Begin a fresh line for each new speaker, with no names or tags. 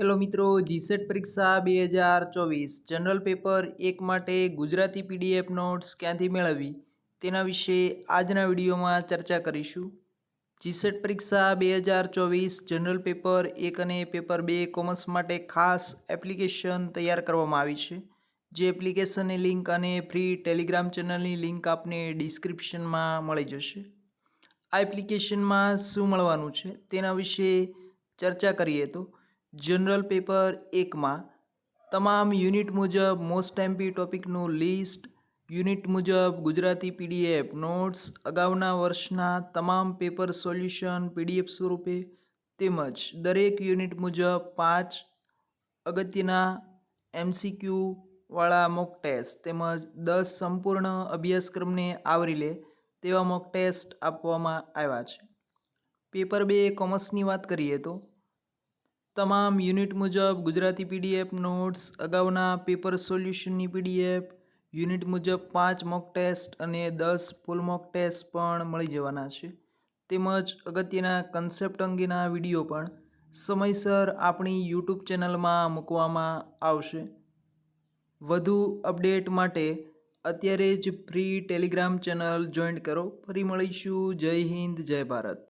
Hello મિત્રો, GSET પરીક્ષા બે હજાર ચોવીસ. જનરલ પેપર એક માટે ગુજરાતી પીડીએફ નોટ્સ ક્યાંથી મેળવવી? તેના વિશે આજના વિડીયોમાં ચર્ચા કરીશું. જીસેટ પરીક્ષા બે હજાર ચોવીસ જનરલ પેપર એક અને પેપર બે કોમર્સ માટે ખાસ એપ્લિકેશન તૈયાર કરવામાં આવી છે. જે એપ્લિકેશનની લિંક અને ફ્રી ટેલિગ્રામ ચેનલની લિંક આપને ડિસ્ક્રિપ્શનમાં મળી જશે. આ એપ્લિકેશનમાં શું મળવાનું છે તેના વિશે ચર્ચા કરીએ તો જનરલ પેપર એકમાં તમામ યુનિટ મુજબ મોસ્ટ એમપી ટોપિકનું લિસ્ટ યુનિટ મુજબ ગુજરાતી પીડીએફ નોટ્સ અગાઉના વર્ષના તમામ પેપર સોલ્યુશન પીડીએફ સ્વરૂપે તેમજ દરેક યુનિટ મુજબ પાંચ અગત્યના એમસીક્યુવાળા મોક ટેસ્ટ તેમજ દસ સંપૂર્ણ અભ્યાસક્રમને આવરી લે તેવા મોક ટેસ્ટ આપવામાં આવ્યા છે. પેપર બે કોમર્સની વાત કરીએ તો તમામ યુનિટ મુજબ ગુજરાતી પીડીએફ નોટ્સ, અગાઉના પેપર સોલ્યુશનની પીડીએફ, યુનિટ મુજબ પાંચ મોક ટેસ્ટ અને દસ ફૂલ મોક ટેસ્ટ પણ મળી જવાના છે. તેમજ અગત્યના કન્સેપ્ટ અંગેના વીડિયો પણ સમયસર આપણી યુટ્યુબ ચેનલમાં મૂકવામાં આવશે. વધુ અપડેટ માટે અત્યારે જ ફ્રી ટેલિગ્રામ ચેનલ જોઈન કરો. ફરી મળીશું. જય હિન્દ, જય ભારત.